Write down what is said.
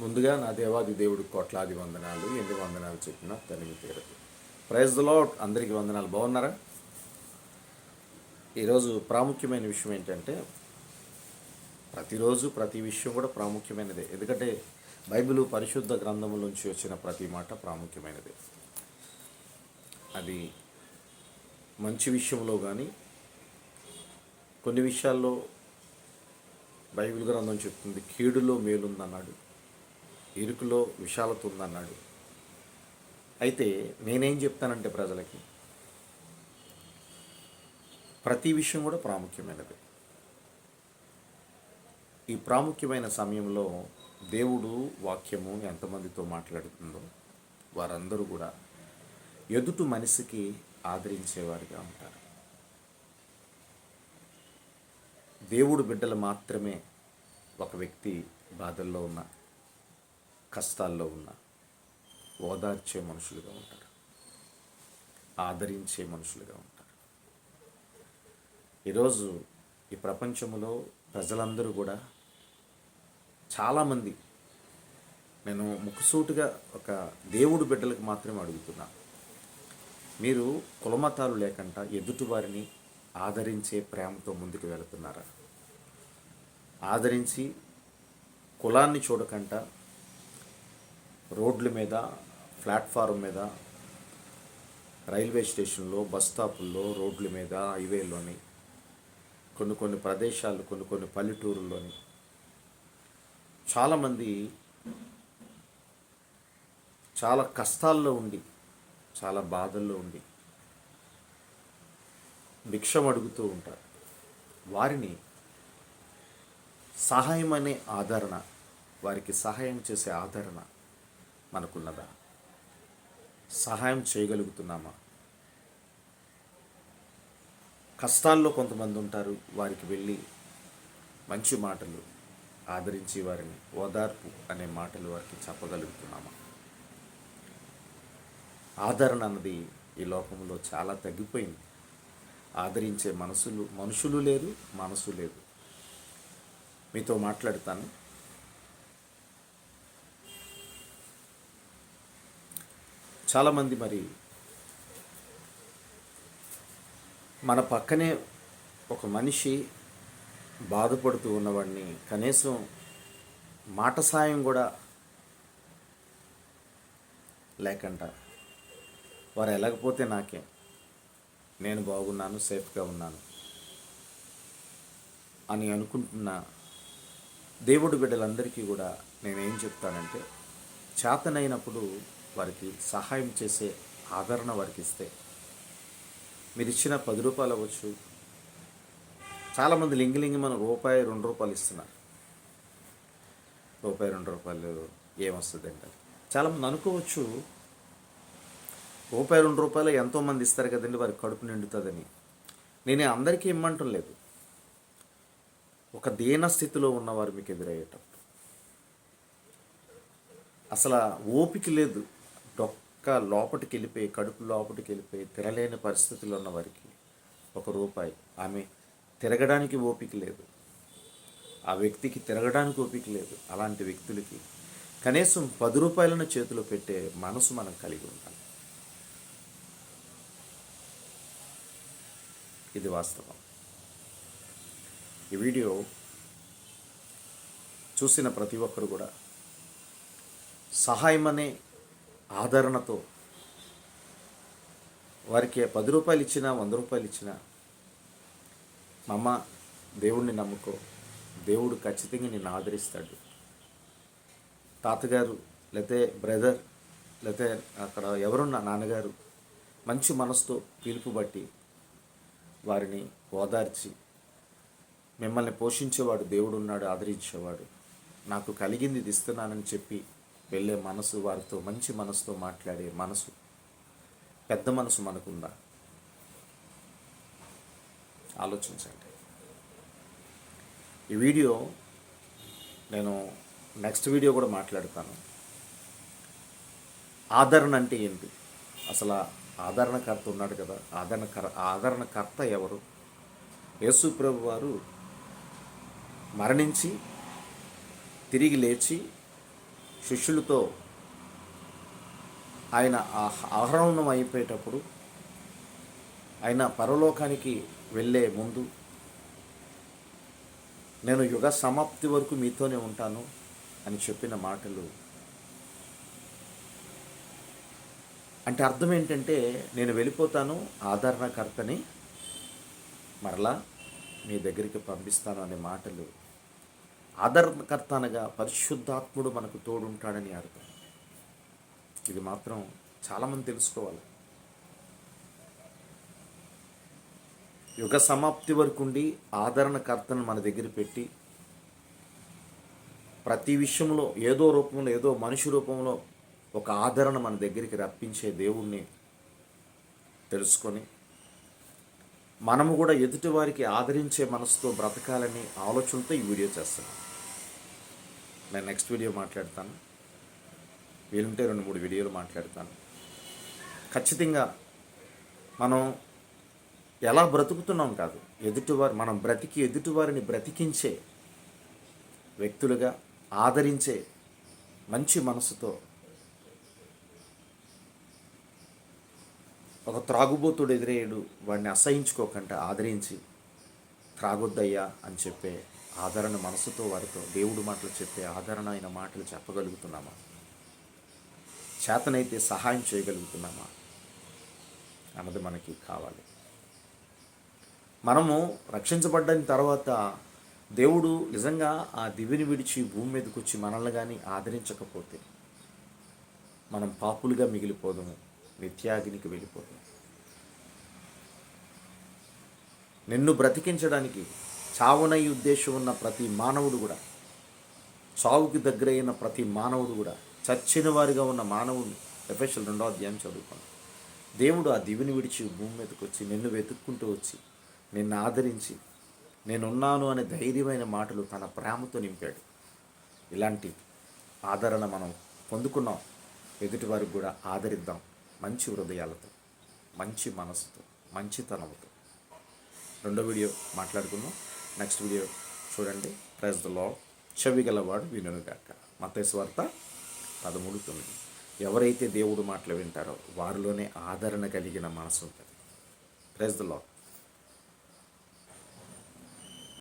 ముందుగా నా దేవాది దేవుడికి కోట్లాది వందనాలు ఎన్ని వందనాలు చెప్పిన తనివి తీరదు. ప్రైజ్ ద లాడ్ అందరికీ వందనాలు. బాగున్నారా? ఈరోజు ప్రాముఖ్యమైన విషయం ఏంటంటే ప్రతిరోజు ప్రతి విషయం కూడా ప్రాముఖ్యమైనదే. ఎందుకంటే బైబిల్ పరిశుద్ధ గ్రంథముల నుంచి వచ్చిన ప్రతి మాట ప్రాముఖ్యమైనదే. అది మంచి విషయంలో కానీ కొన్ని విషయాల్లో బైబిల్ గ్రంథం చెప్తుంది కీడులో మేలుందన్నాడు. ఇరుకులో విశాలత ఉందన్నాడు అయితే నేనేం చెప్తానంటే ప్రజలకి ప్రతి విషయం కూడా ప్రాముఖ్యమైనది. ఈ ప్రాముఖ్యమైన సమయంలో దేవుడు వాక్యము ఎంతమందితో మాట్లాడుతుందో వారందరూ కూడా ఎదుటి మనిషికి ఆదరించేవారిగా ఉంటారు. దేవుడు బిడ్డలు మాత్రమే ఒక వ్యక్తి బాధల్లో ఉన్న కష్టాల్లో ఉన్న ఓదార్చే మనుషులుగా ఉంటారు. ఆదరించే మనుషులుగా ఉంటారు. ఈరోజు ఈ ప్రపంచంలో ప్రజలందరూ కూడా చాలామంది నేను ముక్కుసూటిగా ఒక దేవుడు బిడ్డలకు మాత్రమే అడుగుతున్నా. మీరు కులమతాలు లేకుండా ఎదుటివారిని ఆదరించే ప్రేమతో ముందుకు వెళుతున్నారా? ఆదరించి కులాన్ని చూడకుండా రోడ్ల మీద ప్లాట్ఫారం మీద రైల్వే స్టేషన్లో బస్ స్టాపుల్లో రోడ్ల మీద హైవేలోని కొన్ని కొన్ని ప్రదేశాలు కొన్ని కొన్ని పల్లెటూరుల్లోని చాలామంది చాలా కష్టాల్లో ఉండి చాలా బాధల్లో ఉండి భిక్షం అడుగుతూ ఉంటారు. వారిని సహాయం అనే ఆదరణ వారికి సహాయం చేసే ఆదరణ మనకున్నదా? సహాయం చేయగలుగుతున్నామా? కష్టాల్లో కొంతమంది ఉంటారు వారికి వెళ్ళి మంచి మాటలు ఆదరించి వారిని ఓదార్పు అనే మాటలు వారికి చెప్పగలుగుతున్నామా? ఆదరణ అన్నది ఈ లోకంలో చాలా తగ్గిపోయింది. ఆదరించే మనసులు మనుషులు లేరు మనసు లేదు. మీతో మాట్లాడతాను. చాలామంది మరి మన పక్కనే ఒక మనిషి బాధపడుతూ ఉన్నవాడిని కనీసం మాట సాయం కూడా లేకుండా వారు వెళ్ళకపోతే నాకే. నేను బాగున్నాను సేఫ్గా ఉన్నాను అని అనుకుంటున్న దేవుడు బిడ్డలందరికీ కూడా నేనేం చెప్తానంటే చేతనైనప్పుడు వారికి సహాయం చేసే ఆదరణ వారికి ఇస్తే మీరు ఇచ్చిన పది రూపాయలు అవ్వచ్చు. చాలామంది లింగిలింగి మనం రూపాయి రెండు రూపాయలు ఇస్తున్నారు. రూపాయి రెండు రూపాయలు ఏమొస్తుంది అంటారు చాలామంది అనుకోవచ్చు రూపాయి రెండు రూపాయలు ఎంతోమంది ఇస్తారు కదండి వారికి కడుపు నిండుతుందని. నేను అందరికీ ఇమ్మంటం లేదు. ఒక దీన స్థితిలో ఉన్నవారు మీకు ఎదురయ్యేటప్పుడు. అసలు ఓపిక లేదు. డొక్క లోపలికి వెళ్ళిపోయి కడుపు లోపలికి వెళ్ళిపోయి తినలేని పరిస్థితులు ఉన్న వారికి ఒక రూపాయి. ఆమె తిరగడానికి ఓపిక లేదు. ఆ వ్యక్తికి తిరగడానికి ఓపిక లేదు. అలాంటి వ్యక్తులకి కనీసం పది రూపాయలను చేతిలో పెట్టే మనసు మనం కలిగి ఉండాలి. ఇది వాస్తవం. ఈ వీడియో చూసిన ప్రతి ఒక్కరు కూడా సహాయం అనే ఆదరణతో వారికి పది రూపాయలు ఇచ్చినా వంద రూపాయలు ఇచ్చినా మమ్మ దేవుణ్ణి నమ్ముకో. దేవుడు ఖచ్చితంగా నిన్ను ఆదరిస్తాడు. తాతగారు లేతే బ్రదర్ లేతే అక్కడ ఎవరున్న నాన్నగారు మంచి మనసుతో పిలుపు బట్టి వారిని ఓదార్చి మిమ్మల్ని పోషించేవాడు దేవుడు ఉన్నాడు ఆదరించేవాడు. నాకు కలిగింది ఇది ఇస్తున్నానని చెప్పి వెళ్ళే మనసు వారితో మంచి మనసుతో మాట్లాడే మనసు పెద్ద మనసు మనకుందా? ఆలోచించండి. ఈ వీడియో నేను నెక్స్ట్ వీడియో కూడా మాట్లాడతాను. ఆదరణ అంటే ఏంటి? అసలు ఆదరణకర్త ఉన్నాడు కదా ఆదరణకర ఆదరణకర్త ఎవరు? యేసు ప్రభు వారు మరణించి తిరిగి లేచి శిష్యులతో ఆయన ఆహ్- అయిపోయేటప్పుడు ఆయన పరలోకానికి వెళ్ళే ముందు నేను యుగ సమాప్తి వరకు మీతోనే ఉంటాను అని చెప్పిన మాటలు. అంటే అర్థం ఏంటంటే నేను వెళ్ళిపోతాను ఆదరణకర్తని మరలా మీ దగ్గరికి పంపిస్తాను అనే మాటలు. ఆదరణకర్త అనగా పరిశుద్ధాత్ముడు మనకు తోడుంటాడని అర్థం. ఇది మాత్రం చాలామంది తెలుసుకోవాలి. యుగ సమాప్తి వరకు ఉండి ఆదరణకర్తను మన దగ్గర పెట్టి ప్రతి విషయంలో ఏదో రూపంలో ఏదో మనిషి రూపంలో ఒక ఆదరణ మన దగ్గరికి రప్పించే దేవుణ్ణి తెలుసుకొని మనము కూడా ఎదుటివారికి ఆదరించే మనసుతో బ్రతకాలని ఆలోచనతో ఈ వీడియో చేస్తున్నాం. నేను నెక్స్ట్ వీడియో మాట్లాడతాను. వీలుంటే రెండు మూడు వీడియోలు మాట్లాడతాను. ఖచ్చితంగా మనం ఎలా బ్రతుకుతున్నాం కాదు ఎదుటివారు మనం బ్రతికి ఎదుటివారిని బ్రతికించే వ్యక్తులుగా ఆదరించే మంచి మనసుతో ఒక త్రాగుబోతుడు ఎదురేయుడు వాడిని అసహించుకోకుండా ఆదరించి త్రాగొద్దయ్యా అని చెప్పే ఆదరణ మనసుతో వారితో దేవుడు మాటలు చెప్పే ఆదరణ అయిన మాటలు చెప్పగలుగుతున్నామా? చేతనైతే సహాయం చేయగలుగుతున్నామా? అన్నది మనకి కావాలి. మనము రక్షించబడ్డ తర్వాత దేవుడు నిజంగా ఆ దివిని విడిచి భూమి మీదకి వచ్చి మనల్ని కానీ ఆదరించకపోతే మనం పాపులుగా మిగిలిపోదాము నిత్యాగ్నికి వెళ్ళిపోదాం నిన్ను బ్రతికించడానికి చావునై ఉద్దేశం ఉన్న ప్రతి మానవుడు కూడా చావుకి దగ్గరైన ప్రతి మానవుడు కూడా చచ్చిన వారిగా ఉన్న మానవుని ఎఫెషల్ రెండో అధ్యాయం చదువుకోండి. దేవుడు ఆ దివిని విడిచి భూమి మీదకి వచ్చి నిన్ను వెతుక్కుంటూ వచ్చి నిన్ను ఆదరించి నేనున్నాను అనే ధైర్యమైన మాటలు తన ప్రేమతో నింపాడు. ఇలాంటి ఆదరణ మనం పొందుకున్నాం. ఎదుటి వారికి కూడా ఆదరిద్దాం. మంచి హృదయాలతో మంచి మనసుతో మంచితనంతో. రెండో వీడియో మాట్లాడుకుందాం. నెక్స్ట్ వీడియో చూడండి. ప్రైజ్ ద లో చెవి గలవాడు వినుగాక మత్తయి వార్త పదమూడు తొమ్మిది. ఎవరైతే దేవుడు మాటలు వింటారో వారిలోనే ఆదరణ కలిగిన మనసు ఉంటుంది. Praise the lock